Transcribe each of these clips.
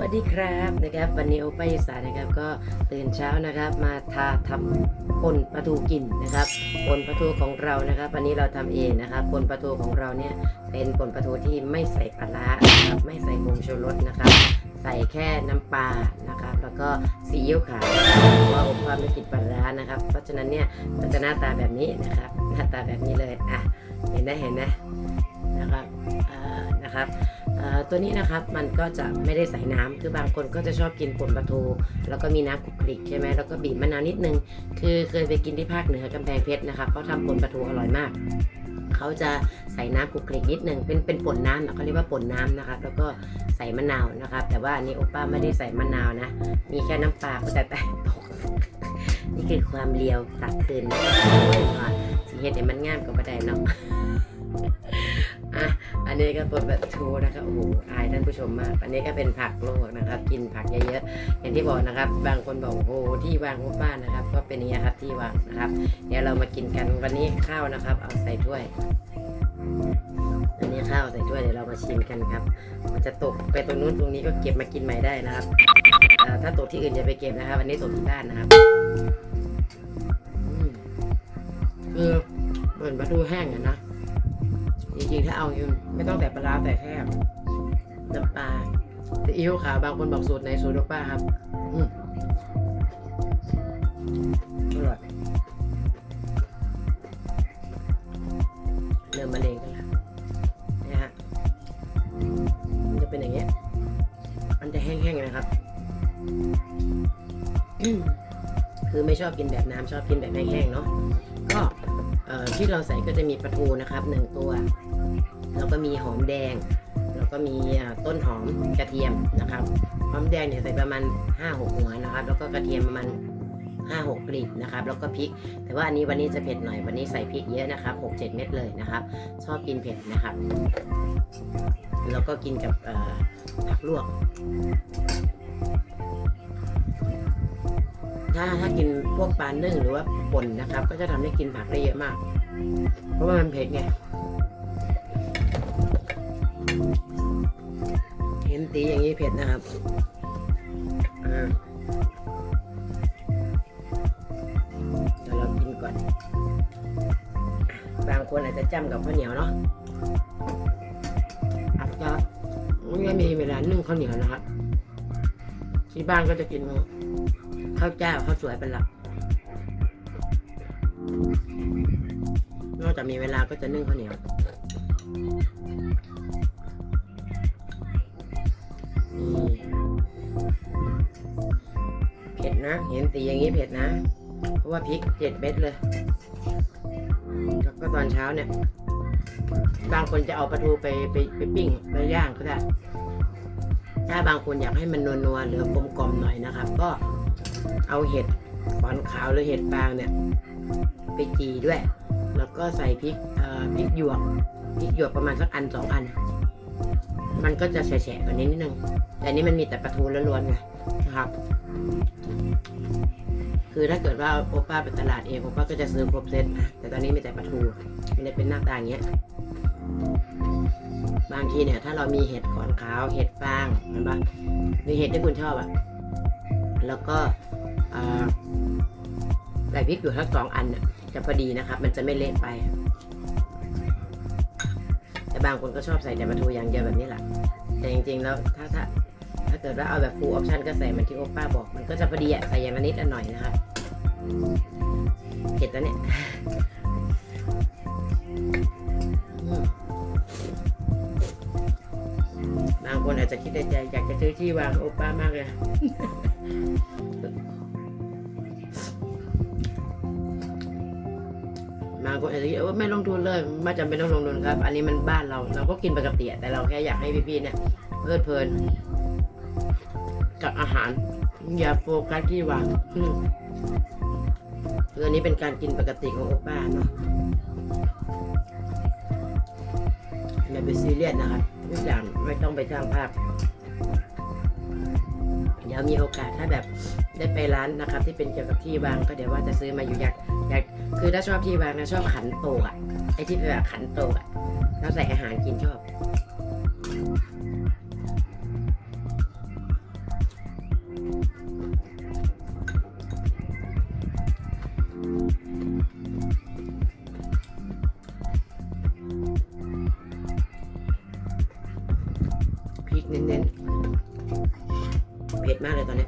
วัสดีครับนะครับวันนี้โอป้าอีสานะครับก็ตื่นเช้านะครับมาทาทำป่นปลาทูกินนะครับปนปลาทูของเรานะครับวันนี้เราทำเองนะครับปนปลาทูของเราเนี่ยเป็นปนปลาทูที่ไม่ใส่ปลาร้านะครับไม่ใส่ผงชูรสนะครับ ใส่แค่น้ำปลานะครับ แล้วก็ซีอิ๊วขาวเพราะว่าโอป้าไม่กินปลาร้านะครับ เพราะฉะนั้นเนี่ยมันจะหน้าตาแบบนี้นะครับหน้าตาแบบนี้เลยอะเห็นไหมเห็นไหมนะครับอ่านะครับ ตัวนี้นะครับมันก็จะไม่ได้ใส่น้ำคือบางคนก็จะชอบกินป่นปลาทูแล้วก็มีน้ำคลุกคลิกใช่ไหมแล้วก็บีบมะนาวนิดนึง คือเคยไปกินที่ภาคเหนือกำแพงเพชรนะครับเขาทำป่นปลาทูอร่อยมากเขาจะใส่น้ำคลุกคลิกนิดนึงเป็นเป็นป่นน้ำเขาเรียกว่าป่นน้ำนะครับแล้วก็ใส่มะนาวนะครับ แต่ว่าอันนี้โอป้าไม่ได้ใส่มะนาวนะ มีแค่น้ำปลาก็แต่แต่ตกนี่คือความเลียวตักคืนนะครับสีเห็ดเนี่ยมันงามกว่าประเดเนาะ อะอันนี้ก็เป็นแบบทูนะครับโอ้โหอายท่านผู้ชมมาก อันนี้ก็เป็นผักโลกนะครับ กินผักเยอะๆอย่างที่บอกนะครับ บางคนบอกโอ้โหที่วางของบ้านนะครับ ก็เป็นอย่างนี้ครับที่วางนะครับ เดี๋ยวเรามากินกันวันนี้ข้าวนะครับ เอาใส่ถ้วยอันนี้ข้าวใส่ถ้วยเดี๋ยวเรามาชิมกันครับ มันจะตกไปตรงนู้นตรงนี้ก็เก็บมากินใหม่ได้นะครับถ้าตกที่อื่นอย่าไปเก็บนะครับ อันนี้ตกที่บ้านนะครับคือเหมือนปลาทูแห้งอะนะ จริงๆถ้าเอาไม่ต้องแต่ปลาร้าแต่แค่น้ำปลาซีอิ๊วขาวบางคนบอกสูตรไหนสูตรลูกป้าครับอืมอร่อยเริ่มมะเร็งกันแล้วนะฮะมันจะเป็นอย่างเงี้ย มันจะแห้งๆนะครับ คือไม่ชอบกินแบบน้ำชอบกินแบบแห้งๆเนาะก็ที่เราใส่ก็จะมีปลาทูนะครับหนึ่งตัว แล้วก็มีหอมแดง แล้วก็มีต้นหอมกระเทียมนะครับ หอมแดงเนี่ยใส่ประมาณ 5-6 หัวนะครับ แล้วก็กระเทียมประมาณ5-6กลีบนะครับแล้วก็พริก แต่ว่าอันนี้วันนี้จะเผ็ดหน่อยวันนี้ใส่พริกเยอะนะครับ6-7 เม็ดเลยนะครับ ชอบกินเผ็ดนะครับ แล้วก็กินกับผักลวก ถ้าถ้ากินพวกปลานึ่งหรือว่าป่นนะครับ ก็จะทำให้กินผักได้เยอะมาก เพราะว่ามันเผ็ดไง เห็นตีอย่างนี้เผ็ดนะครับอ่าเดี๋ยวเรากินก่อน บางคนอาจจะจ้ำกับข้าวเหนียวเนาะอาจจะไม่มีเวลานึ่งข้าวเหนียวนะครับ ที่บ้านก็จะกินข้าวเจ้าข้าวสวยเป็นหลักนอกจากมีเวลาก็จะนึ่งข้าวเหนียว นะ เห็นตีอย่างนี้เผ็ดนะ เพราะว่าพริกเจ็ดเม็ดเลย แล้วก็ตอนเช้าเนี่ย บางคนจะเอาปลาทูไปไปไปปิ้งไปย่างก็ได้ ถ้าบางคนอยากให้มันนัวๆหรือกลมกลมๆหน่อยนะครับ ก็เอาเห็ดขอนขาวหรือเห็ดฟางเนี่ย ไปจีด้วย แล้วก็ใส่พริกอ่อพริกหยวกพริกหยวกประมาณสักอันสองอัน มันก็จะแฉะๆกว่านี้นิดนึง แต่นนี้มันมีแต่ปลาทูล้วนๆไงนะครับ คือถ้าเกิดว่าโอป้าไปตลาดเองโอป้าก็จะซื้อครบเซตนะแต่ตอนนี้มีแต่ปลาทูมันเลยเป็นหน้าตาอย่างเงี้ยบางทีเนี่ยถ้าเรามีเห็ดขอนขาวเห็ดฟางเห็นปะมีเห็ดที่คุณชอบอะแล้วก็ใส่พริกอยู่ทั้งสองอันน่ะจะพอดีนะครับ มันจะไม่เละไป แต่บางคนก็ชอบใส่แต่ปลาทูอย่างเดียวแบบนี้แหละแต่จริงๆแล้วถ้าถ้าถ้าเกิดว่าเอาแบบ full option ก็ใส่เหมันที่โอป้าบอก มันก็จะพอดีอะใส่อย่างละนิดละหน่อยนะครับ เผ็ดแล้วเนี่ยอืมบางคนอาจจะคิดในใจอยากจะซื้อที่วางโอป้ามากเลยบางคนอาจจะคิดว่าไม่ลงทุนเลยไม่จำเป็นต้องลงทุนครับ อันนี้มันบ้านเราเราก็กินปกติแต่เราแค่อยากให้พี่ๆเนี่ยเพลิดเพลิน กับอาหาร อย่าโฟกัสที่วางอื คืออันนี้เป็นการกินปกติของโอป้าเนาะอย่าไปซีเรียสนะครับทุกอย่างไม่ต้องไปสร้างภาพเดี๋ยวมีโอกาสถ้าแบบได้ไปร้านนะครับ ที่เป็นเกี่ยวกับที่วางก็เดี๋ยวว่าจะซื้อมาอยู่อยากอยากคือถ้าชอบที่วางนะชอบขันโตกอะไอที่เป็นแบบขันโตกอะแล้วใส่อาหารกินชอบ เน้นๆ เผ็ดมากเลยตอนนี้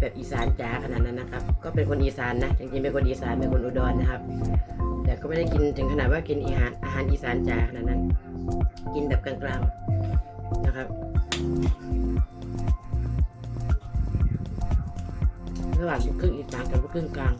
แบบอีสานจ๋าขนาดนั้นนะครับ ก็เป็นคนอีสานนะจริงๆเป็นคนอีสานเป็นคนอุดรนะครับ แต่ก็ไม่ได้กินถึงขนาดว่ากินอาหารอาหารอีสานจ๋าขนาดนั้น กินแบบกลางๆนะครับระหว่างครึ่งอีสานกับครึ่งกลาง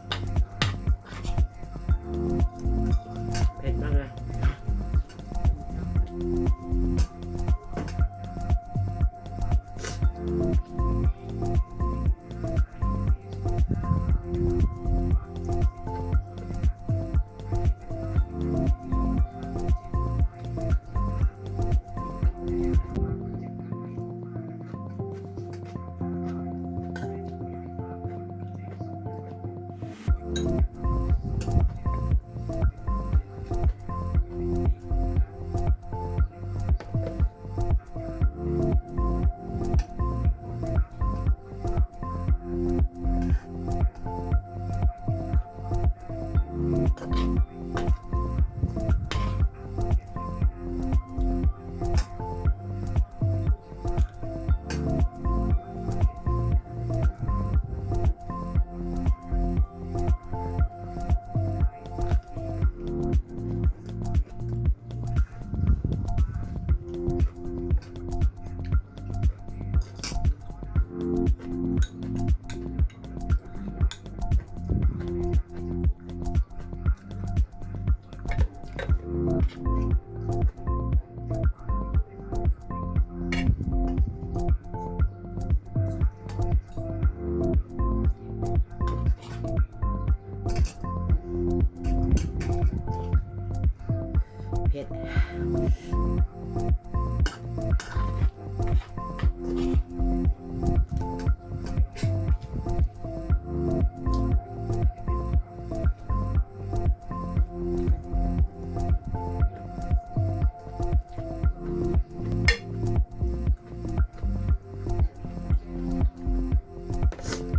เผ็ด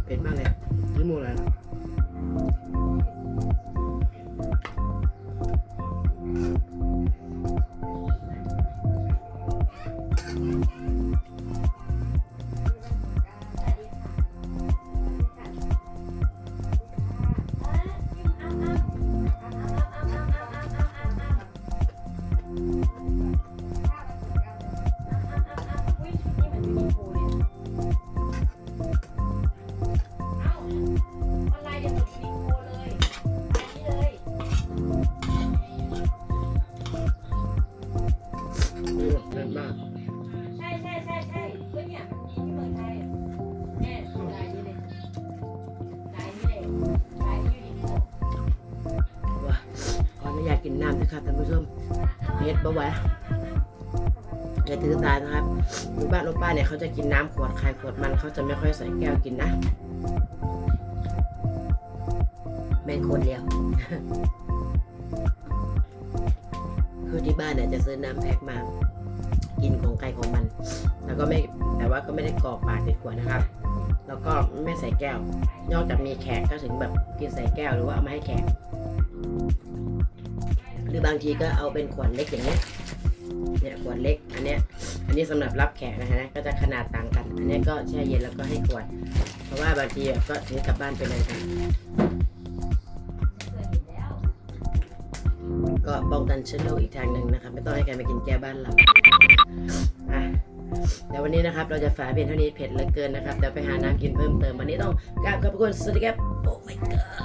เผ็ดมากเลยาตกินน้ำนะครับท่านผู้ชมเผ็ดปะวอย่าถือตานะครับอยู่บ้านโอป้าเนี่ยเขาจะกินน้ำขวดใครขวดมันเขาจะไม่ค่อยใส่แก้วกินนะแม่งคนเดียวคือที่บ้านเนี่ยจะซื้อน้ำแพ็คมา กินของใครของมัน แล้วก็ไม่แต่ว่าก็ไม่ได้กรอกปากติดขวดนะครับ แล้วก็ไม่ใส่แก้ว นอกจากมีแขกก็ถึงแบบกินใส่แก้วหรือว่าเอามาให้แขก อบางทีก็เอาเป็นขวดเล็กอย่างเนี้ยเนี่ยขวดเล็กอันเนี้ยอันนี้สำหรับรับแขกนะฮะก็จะขนาดต่างกัน อันนี้ก็แช่เย็นแล้วก็ให้ขวด เพราะว่าบางทีก็ถือกลับบ้านไปเลยครับเคยเห็นก็ป้องกันเชื้อโรคอีกทางหนึ่งนะครับไม่ต้องให้ใครมากินแก้บ้านเราอะเดี๋ยววันนี้นะครับเราจะฝาเพียงเท่านี้เผ็ดเหลือเกินนะครับเดี๋ยวไปหาน้ำกินเพิ่มเติมวันนี้ต้องกราบขอบคุณสวัสดีครับโอ้ my god